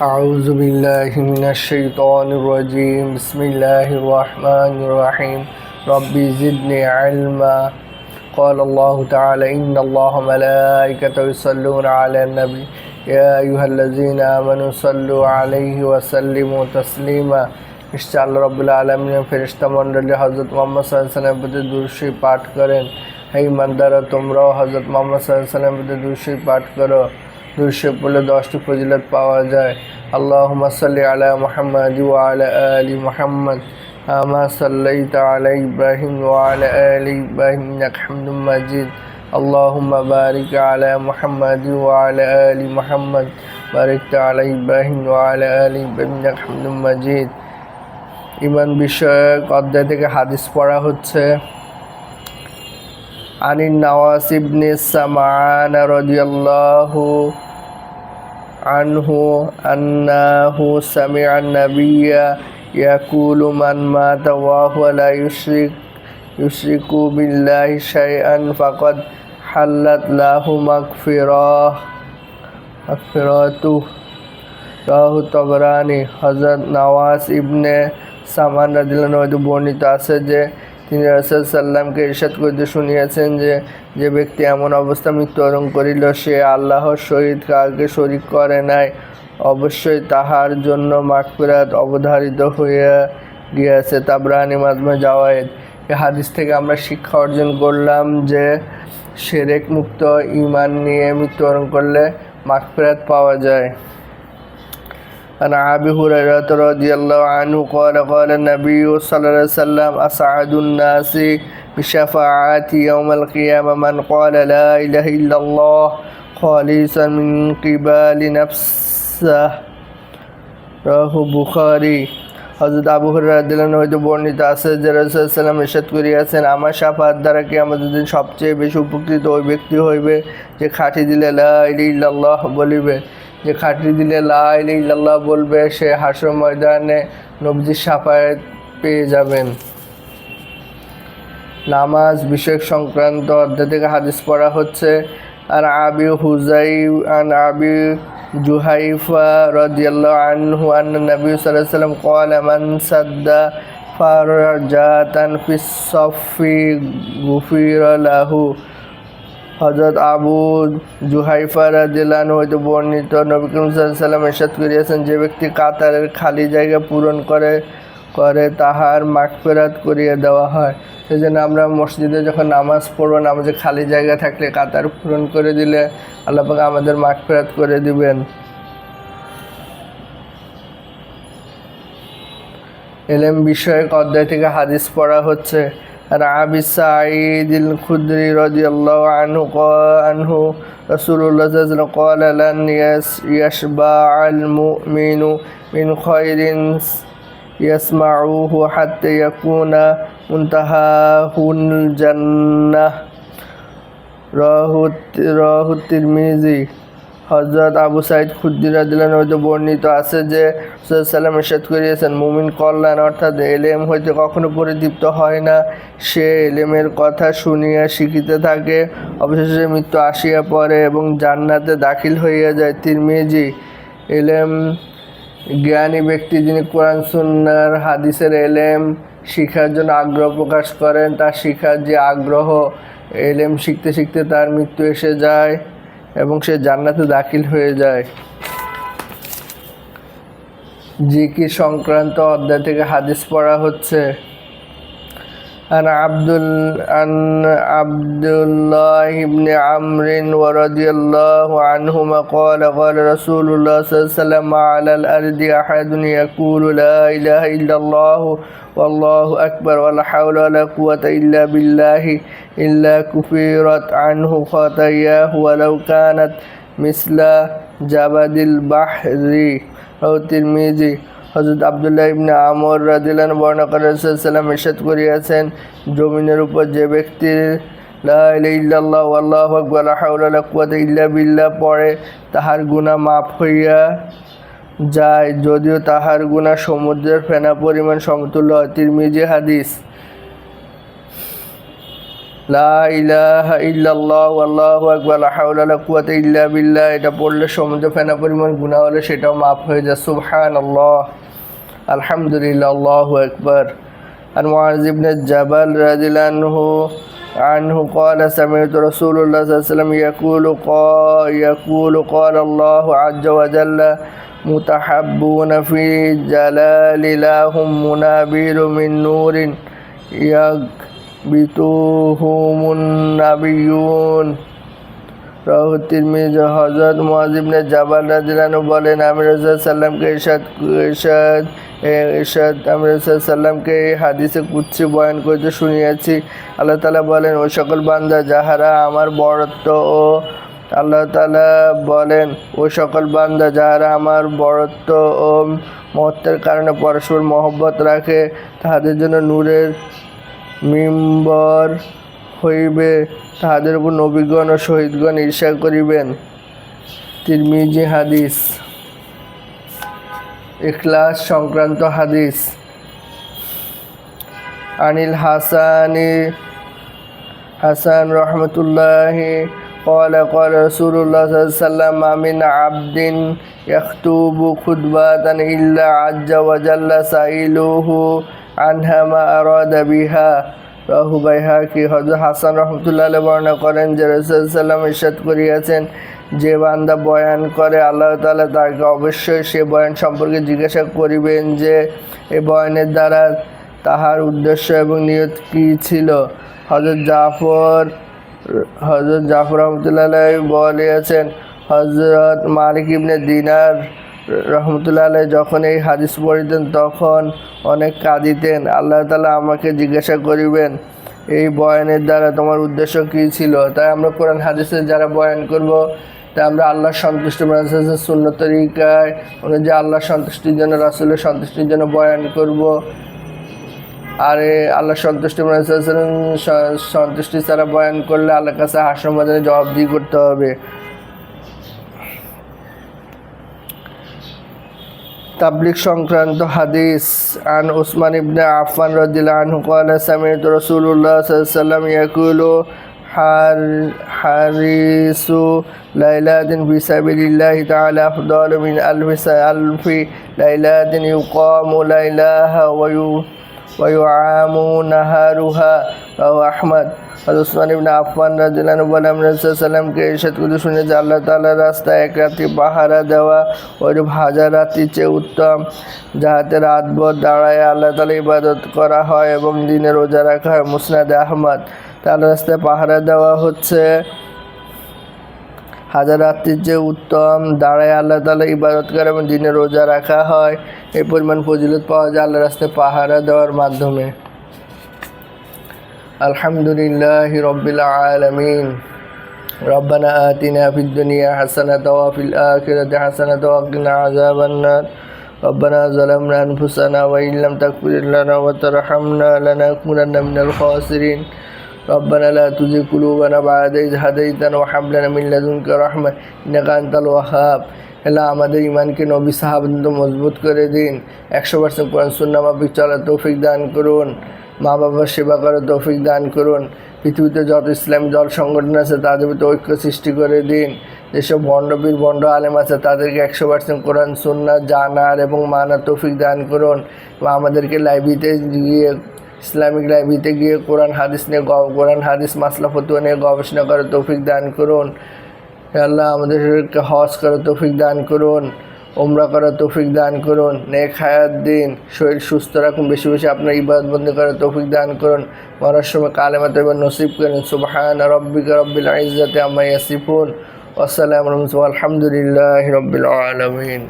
أعوذ بالله من الشيطان الرجيم بسم الله الرحمن الرحيم ربي زدني علما قال الله تعالى إن الله ملائكته يصلون على النبي يا أيها الذين آمنوا صلوا عليه وسلموا تسليما নিশ্চয় আল্লাহ রব্বুল্লাহ আলমিনের ফেরিস্তা মণ্ডলী হজরত মোহাম্মদ সাল্লামের প্রতি দুরুশি পাঠ করেন হে ইমানদারা তোমরাও হজরত মোহাম্মদ সাল্লামের প্রতি দুরুশি পাঠ করো দুরুশি পড়লে দশটি ফজিলত পাওয়া যায় আল্লাহ সাল্লি আলা মোহাম্মদ আলা আলি মোহাম্মদ আমা সাল্লাইতা আলা ইব্রাহিম ওয়ালা আলি ইব্রাহিম ইন্নাকা হামদুম মাজিদ اللهم بارك على محمد وعلى آل محمد باركت على إبراهيم وعلى آل إبراهيم إنك حميد مجيد ইমান বিষয়ক অধ্যায় থেকে হাদিস পড়া হচ্ছে আনিন নওয়াস ইবনে সামান রাদিয়াল্লাহু আন্নাহু সামিআ আন-নাবিয়্যা ইয়াকুলু মান মাতা ওয়া হুয়া লা ইউশরিক, ইউশরিকু বিল্লাহি শাইআন ফাকাদ হাল্লাত লাহু মাগফিরাহ মাগফিরাতুহু রাহু তবরানি হজরত নওয়াজ ইবনে সামান রাদিল্লাহ বর্ণিত আছে যে তিনি রসুল সাল্লামকে ইরশাদ করতে শুনিয়েছেন যে যে ব্যক্তি এমন অবস্থা মৃত্যুবরণ করিল, সে আল্লাহর সহিত কাউকে শরিক করে নাই। অবশ্যই তাহার জন্য মাগফিরাত অবধারিত হইয়া গিয়াছে তাবরানি মাধ্যমে যাওয়ায়েদ এই হাদিস থেকে আমরা শিক্ষা অর্জন করলাম যে সেরেক মুক্ত ইমান নিয়ে মৃত্যুবরণ করলে মাগফিরাত পাওয়া যায়। عن أبي هريرة رضي الله عنه قال قال النبي صلى الله عليه وسلم أسعد الناس بشفاعة يوم القيامة من قال لا إله إلا الله خالصا من قبال نفسه রাহ বুখারি হজরত আবু হরিয়াদিল্লাহ হয়তো বর্ণিত আছে যে রসুলাম ইরশাদ করিয়াছেন আমার সাফাত দ্বারা কি আমাদের দিন সবচেয়ে বেশি উপকৃত ওই ব্যক্তি হইবে যে খাঁটি দিলে লা ইল্লাল্লাহ বলিবে যে খাঁটি দিলে লা ইল্লাল্লাহ বলবে, সে হাসর ময়দানে নবজির সাফায়াত পেয়ে যাবেন। নামাজ, বিষয়ক সংক্রান্ত অধ্যায় থেকে হাদিস পড়া হচ্ছে আর আবি হুজাই আন আবি জুহাইফা রাদিয়াল্লাহু আনহু আন্না নবী সাল্লাল্লাহু আলাইহি ওয়াসাল্লাম ক্বালা, মান সাদ্দা ফারজাতান ফিস সাফি গুফিরা লাহু হজরত আবু জুহাইফা রাদিয়াল্লাহু হইতে বর্ণিত নবী করিম আলাইহি ওয়াসাল্লাম করিয়াছেন, যে ব্যক্তি কাতারের খালি জায়গা পূরণ করে করে তাহার মাগফিরাত করিয়ে দেওয়া হয়। সেই জন্য আমরা মসজিদে যখন নামাজ পড়ব, নামাজে খালি জায়গা থাকলে কাতার পূরণ করে দিলে আল্লাহ পাক আমাদের মাগফিরাত করে দিবেন। এলেম বিষয়ক অধ্যায় থেকে হাদিস পড়া হচ্ছে عن أبي سعيد الخدري رضي الله عنه قال عنه رسول الله صلى الله عليه وسلم قال لن يشبع المؤمن من خير يسمعه حتى يكون منتهاه الجنة. راه الترمذي. হজরত আবু সাইদ হয়তো বর্ণিত আছে যে সাল্লাম এরশাদ করিয়েছেন, মুমিন কল্যাণ অর্থাৎ এলেম হইতে কখনো পরিদীপ্ত হয় না। সে এলেমের কথা শুনিয়া শিখিতে থাকে, অবশেষে মৃত্যু আসিয়া পড়ে এবং জান্নাতে দাখিল হইয়া যায়। তিরমিজি, এলেম জ্ঞানী ব্যক্তি যিনি কোরআন সুন্নার হাদিসের এলেম শিখার জন্য আগ্রহ প্রকাশ করেন, তার শিখার যে আগ্রহ, এলেম শিখতে শিখতে তার মৃত্যু এসে যায়। এবং সে জান্নাতে দাখিল হয়ে যায়। জিকির সংক্রান্ত অধ্যায় থেকে হাদিস পড়া হচ্ছে। عن عبد عن عبد الله بن عمرو ورضي الله عنهما قال قال رسول الله صلى الله عليه وسلم على الأرض أحد يقول لا إله إلا الله والله أكبر ولا حول ولا قوة إلا بالله إلا كفرت عنه خطاياه ولو كانت مثل جبد البحر أو الترمذي হজরত আবদুল্লাহ ইবনে আমর রাদিলান বর্ণনা করে ইরশাদ করিয়াছেন, জমিনের উপর যে ব্যক্তির আল্লাহু ইল্লা বিল্লাহ পড়ে, তাহার গুনাহ মাফ হইয়া যায়। যদিও তাহার গুনাহ সমুদ্রের ফেনা পরিমাণ সমতুল্য হয়। তিরমিজি হাদিস আল্লাহু এটা পড়লে সমুদ্র ফেনা পরিমাণ গুনাহ হলে সেটাও মাফ হয়ে যায়। সুবহানাল্লাহ। আলহামদুলিল্লাহ আল্লাহু আকবার عن معاذ بن الجبل رضي الله عنه عنه قال سمعت رسول الله صلى الله عليه وسلم يقول قال يقول قال الله عز وجل متحبون في جلال لهم منابر من نور يغبطهم النبيون রাহু তিরমিজ হজরত মুআজিবনে জাবাল রাদিয়াল্লাহু বলেন, আমি রাসূল সাল্লামকে ইরশাদ ইরশাদ ইরশাদ, আমি রাসূল সাল্লামকে হাদিসে কুচ্ছি বয়ান করতে শুনিয়েছি। আল্লাহ তাআলা বলেন ওই সকল বান্দা, যাহারা আমার বরত্ব ও আল্লাহ তাআলা বলেন ওই সকল বান্দা, যাহারা আমার বরত্ব ও মহত্বের কারণে পরস্পর মহব্বত রাখে, তাহাদের জন্য নূরের মিম্বর হইবে তাহাদের উপর নবীগণ ও শহীদগণ ঈর্ষা করিবেন তিরমিজি হাদিস ইখলাস সংক্রান্ত হাদিস আনিল হাসানি হাসান রহমতুল্লাহি قال قال رسول الله صلى الله عليه وسلم ما من عبد يخطب خطبة إلا عز وجل سائله عنها ما أراد بها রাহু বাইহাকি হজরত হাসান রহমতুল্লাহ বর্ণনা করেন যে রসুলাম ইরশাদ করিয়াছেন, যে বান্দা বয়ান করে, আল্লাহ তাআলা তাকে অবশ্যই সে বয়ান সম্পর্কে জিজ্ঞাসা করিবেন যে এই বয়ানের দ্বারা তাহার উদ্দেশ্য এবং নিয়ত কী ছিল। হজরত জাফর হজরত জাফর রহমতুল্লাহ বলিয়াছেন হজরত মালিক ইবনে দিনার রহমতুল্লাহ আলাই যখন এই হাদিস পড়িতেন, তখন অনেক কাঁদিতেন। আল্লাহ তালা আমাকে জিজ্ঞাসা করিবেন, এই বয়ানের দ্বারা তোমার উদ্দেশ্য কী ছিল? তাই আমরা কোরআন হাদিসের যারা বয়ান করব, তাই আমরা আল্লাহর সন্তুষ্ট শূন্য তরিকায় যে আল্লাহ সন্তুষ্টির জন্য, রাসুলের সন্তুষ্টির জন্য বয়ান করব। আর আল্লাহ সন্তুষ্টি সন্তুষ্টি ছাড়া বয়ান করলে আল্লাহর কাছে হাসর মাদানে জবাবদিহি করতে হবে। তাবলিক সংক্রান্ত হাদিস আন উসমান ইবনে আফান রদিল্লা আনহু قال سمعت رسول الله صلى الله عليه وسلم يقول حارس ليلات في سبيل الله تعالى أفضل من ألف ألف ليلات يقام ليلها ويعام نهارها رواه أحمد আর উসমান ইবনে আফফান রাদিয়াল্লাহু বলে আমরা সাল্লামকে ইরশাদ করতে শুনে যে আল্লাহ তাআলার রাস্তায় এক রাত্রি পাহারা দেওয়া ওইরূপ হাজার রাত্রির চেয়ে উত্তম যাহাতে রাতভর দাঁড়ায় আল্লাহ তাআলা ইবাদত করা হয় এবং দিনে রোজা রাখা হয় মুসনাদ আহমদ তার রাস্তায় পাহারা দেওয়া হচ্ছে হাজার রাত্রির যে উত্তম দাঁড়ায় আল্লাহ তালা ইবাদত করে এবং দিনে রোজা রাখা হয় এই পরিমাণ ফজিলত পাওয়া যায় আল্লাহ রাস্তায় পাহারা দেওয়ার মাধ্যমে الحمد لله رب العالمين ربنا آتنا في الدنيا حسنة وفي الآخرة حسنة وقنا عذاب النار ربنا ظلمنا أنفسنا وإن لم تغفر لنا وترحمنا لنكونن من الخاسرين ربنا لا تزغ قلوبنا بعد إذ هديتنا وهب لنا من لدنك رحمة إنك أنت الوهاب এলা আমাদের ইমানকে নবী সাহাবন্ত মজবুত করে দিন একশো পার্সেন্ট কোরআন সুন্নামাফিক চলার তৌফিক দান করুন মা বাবার সেবা করার তৌফিক দান করুন পৃথিবীতে যত ইসলামী দল সংগঠন আছে তাদের ভিতরে ঐক্য সৃষ্টি করে দিন যেসব ভণ্ডবীর ভণ্ড আলেম আছে তাদেরকে একশো পার্সেন্ট কোরআন সুন্না জানার এবং মানার তৌফিক দান করুন বা আমাদেরকে লাইব্রেরিতে গিয়ে ইসলামিক লাইব্রেরিতে গিয়ে কোরআন, হাদিস নিয়ে কোরআন, হাদিস, মাসলা, ফতুয়া নিয়ে গবেষণা করার তৌফিক দান করুন। আল্লাহ আমাদেরকে হজ করার তৌফিক দান করুন ওমরা করার তৌফিক দান করুন, নেক হায়াত দিন, শরীর সুস্থ রাখুন, বেশি বেশি আপনার ইবাদত বন্দি করার তৌফিক দান করুন। মরার সময় কালেমাতে এবার নসিব করেন। সুবাহান রব্বিকা রব্বিল ইজ্জাতে আম্মা ইয়াসিফুন। আসসালামু আলহামদুলিল্লাহ রব্বিল আলামিন।